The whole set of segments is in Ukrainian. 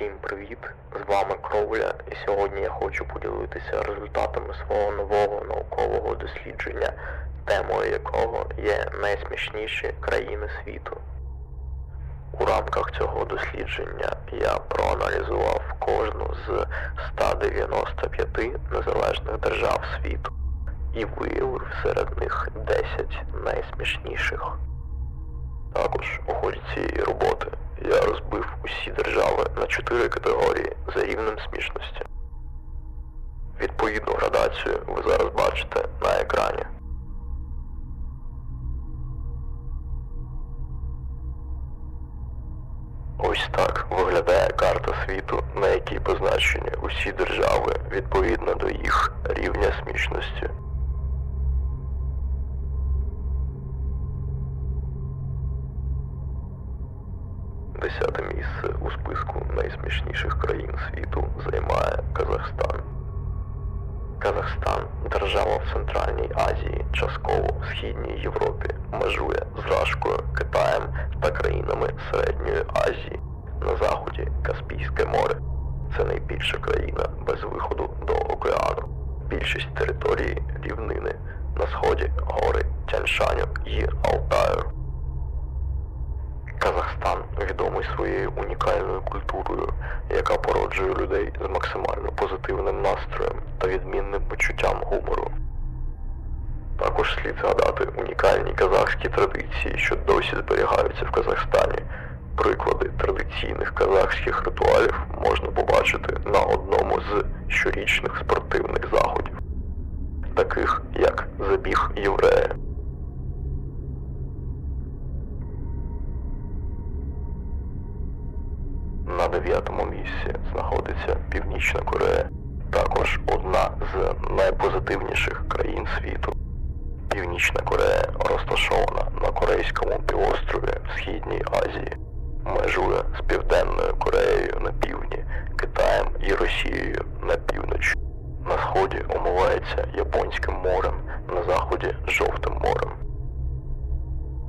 Усім привіт! З вами Кровля, і сьогодні я хочу поділитися результатами свого нового наукового дослідження, темою якого є найсмішніші країни світу. У рамках цього дослідження я проаналізував кожну з 195 незалежних держав світу і виявив серед них 10 найсмішніших. Також у ході цієї роботи я розбив усі держави на чотири категорії за рівнем смішності. Відповідну градацію ви зараз бачите на екрані. Ось так виглядає карта світу, на якій позначені усі держави відповідно до їх рівня смішності. Десяте місце у списку найсмішніших країн світу займає Казахстан. Казахстан держава в Центральній Азії, частково в Східній Європі, межує з Рашкою, Китаєм та країнами Середньої Азії. На заході Каспійське море. Це найбільша країна без виходу до океану. Більшість території рівнини. На сході гори Тяньшаню і Алтаю. Відомий своєю унікальною культурою, яка породжує людей з максимально позитивним настроєм та відмінним почуттям гумору. Також слід згадати унікальні казахські традиції, що досі зберігаються в Казахстані. Приклади традиційних казахських ритуалів можна побачити на одному з щорічних спортивних заходів, таких як забіг єврея. Місці знаходиться Північна Корея, також одна з найпозитивніших країн світу. Північна Корея розташована на Корейському півострові в Східній Азії, межує з Південною Кореєю на півдні, Китаєм і Росією на півночі. На сході омивається Японським морем, на заході Жовтим морем.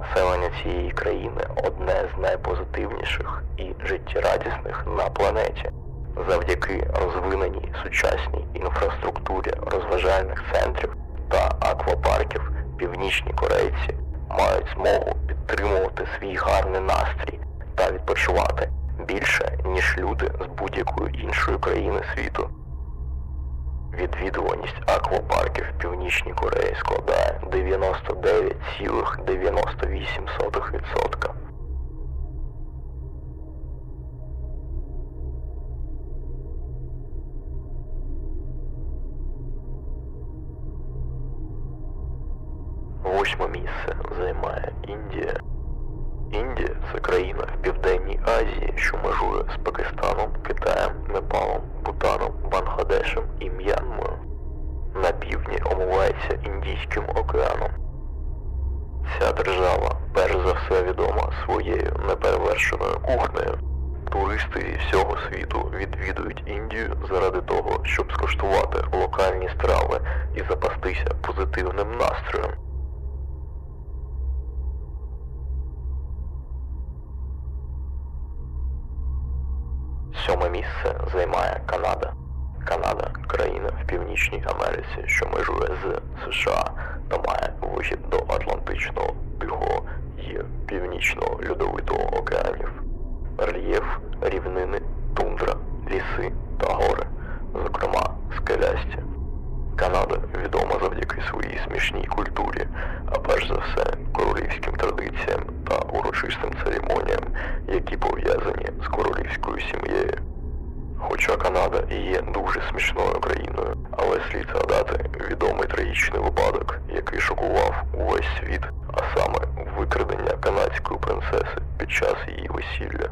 Населення цієї країни одне з найпозитивніших і життєрадісних на планеті. Завдяки розвиненій сучасній інфраструктурі розважальних центрів та аквапарків північні корейці мають змогу підтримувати свій гарний настрій та відпочивати більше, ніж люди з будь-якої іншої країни світу. Відвідуваність аквапарків в Північній Кореї складає 99,98%. Восьме місце займає Індія. Індія це країна в Південній Азії, що межує з Пакистаном, Китаєм, Непалом, Бутаном, Бангладешем і М'янмою. На півдні омивається Індійським океаном. Ця держава перш за все відома своєю неперевершеною кухнею. Туристи всього світу відвідують Індію заради того, щоб скуштувати локальні страви і запастися позитивним настроєм. Сьоме місце займає Канада. Північній Америці, що межує з США та має вихід до Атлантичного, Тихого і Північного льодовитого океанів. Рельєф, рівнини, тундра, ліси та гори, зокрема скелясті. Канада відома завдяки своїй смішній культурі, а перш за все королівським традиціям та урочистим церемоніям, які пов'язані з королівською сім'єю. Хоча Канада і є дуже смішною країною, слід згадати відомий трагічний випадок, який шокував увесь світ, а саме викрадення канадської принцеси під час її весілля.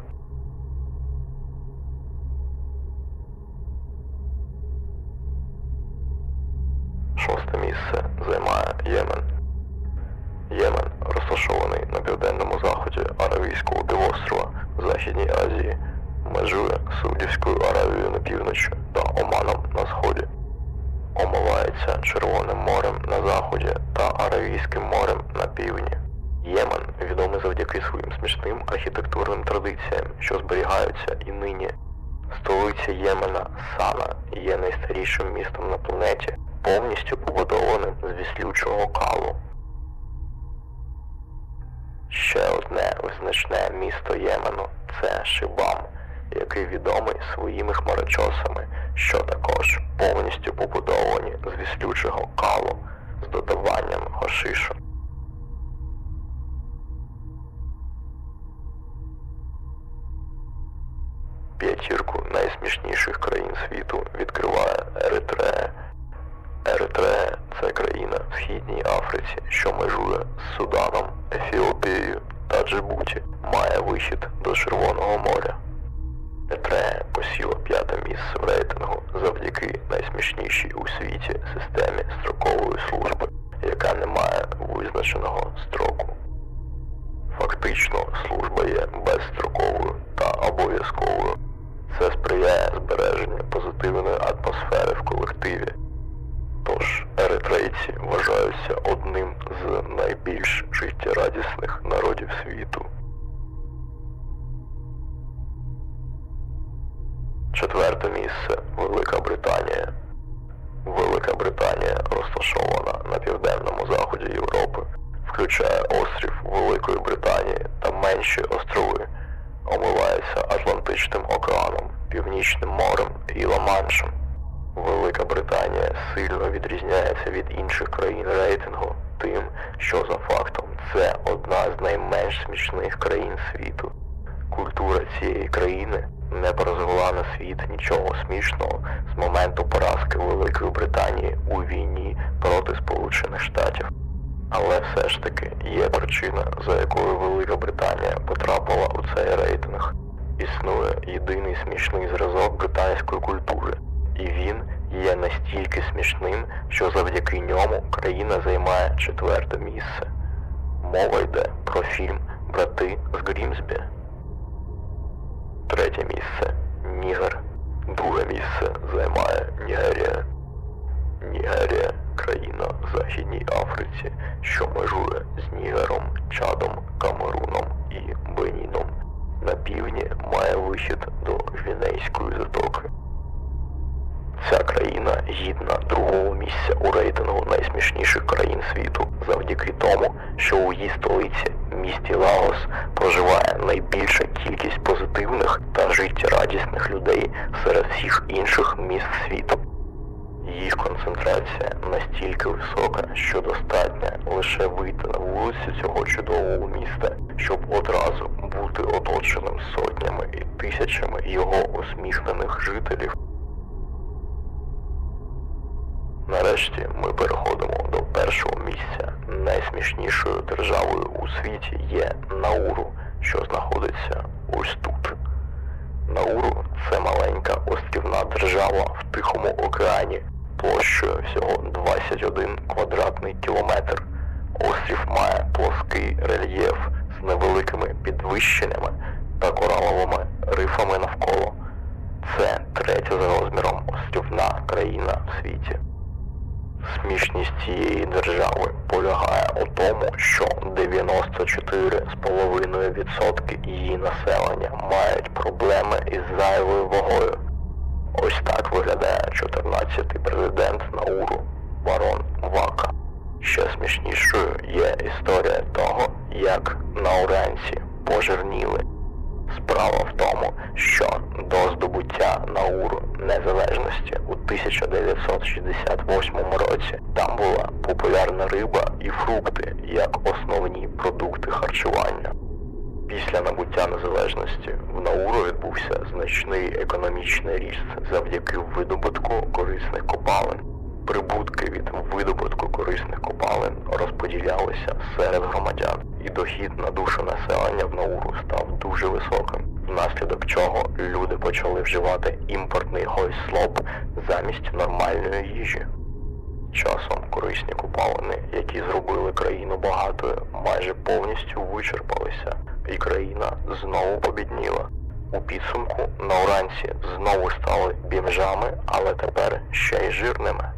Омивається Червоним морем на заході та Аравійським морем на півдні. Ємен відомий завдяки своїм смішним архітектурним традиціям, що зберігаються і нині. Столиця Ємена Сана є найстарішим містом на планеті, повністю побудованим з віслючого калу. Ще одне визначне місто Ємену це Шибам, який відомий своїми хмарочосами, що також повністю побудовані з віслючого калу з додаванням гошишу. П'ятірку найсмішніших країн світу відкриває Еритрея. Еритрея це країна в Східній Африці, що межує з Суданом, Ефіопією та Джибуті, має вихід до Червоного моря. Еритрея посіла п'яте місце в рейтингу завдяки найсмішнішій у світі системі строкової служби, яка не має визначеного строку. Фактично, служба є безстроковою та обов'язковою. Це сприяє збереженню позитивної атмосфери в колективі. Тож еритрейці вважаються одним з найбільш життєрадісних народів світу. Та острови, омивається Атлантичним океаном, Північним морем і Ла-Маншем. Велика Британія сильно відрізняється від інших країн рейтингу тим, що за фактом це одна з найменш смішних країн світу. Культура цієї країни не прозвела на світ нічого смішного з моменту поразки Великої Британії у війні проти Сполучених Штатів. Але все ж таки є причина, за якою Велика Британія потрапила у цей рейтинг. Існує єдиний смішний зразок британської культури, і він є настільки смішним, що завдяки ньому країна займає четверте місце. Мова йде про фільм Брати з Грімсбі. Третє місце Нігер. Друге місце займає Нігерія. Нігерія країна Західній Африці, що межує з Нігером, Чадом, Камеруном і Беніном. На півдні має вихід до Гвінейської затоки. Ця країна гідна другого місця у рейтингу найсмішніших країн світу завдяки тому, що у її столиці, місті Лагос, проживає найбільша кількість позитивних та життєрадісних людей серед всіх інших міст світу. Їх концентрація настільки висока, що достатньо лише вийти на вулиці цього чудового міста, щоб одразу бути оточеним сотнями і тисячами його усміхнених жителів. Нарешті ми переходимо до першого місця. Найсмішнішою державою у світі є Науру, що знаходиться ось тут. Науру це маленька острівна держава в Тихому океані площею всього 21 квадратний кілометр. Острів має плоский рельєф з невеликими підвищеннями та кораловими рифами навколо. Це третя за розміром острівна країна в світі. Смішність цієї держави полягає у тому, що 94,5% її населення мають проблеми із зайвою вагою. Ось так виглядає 14-й президент Науру барон Вака. Ще смішнішою є історія того, як науранці пожирніли. Справа в тому, що до здобуття Науру незалежності у 1968 році там була популярна риба і фрукти як основні продукти харчування. Після набуття незалежності в Науру відбувся значний економічний ріст завдяки видобутку корисних копалин. Прибутки від видобутку корисних копалин розподілялися серед громадян, і дохід на душу населення в Науру став дуже високим, внаслідок чого люди почали вживати імпортний гойслоп замість нормальної їжі. Часом корисні копалини, які зробили країну багатою, майже повністю вичерпалися, і країна знову побідніла. У підсумку науранці знову стали бімжами, але тепер ще й жирними.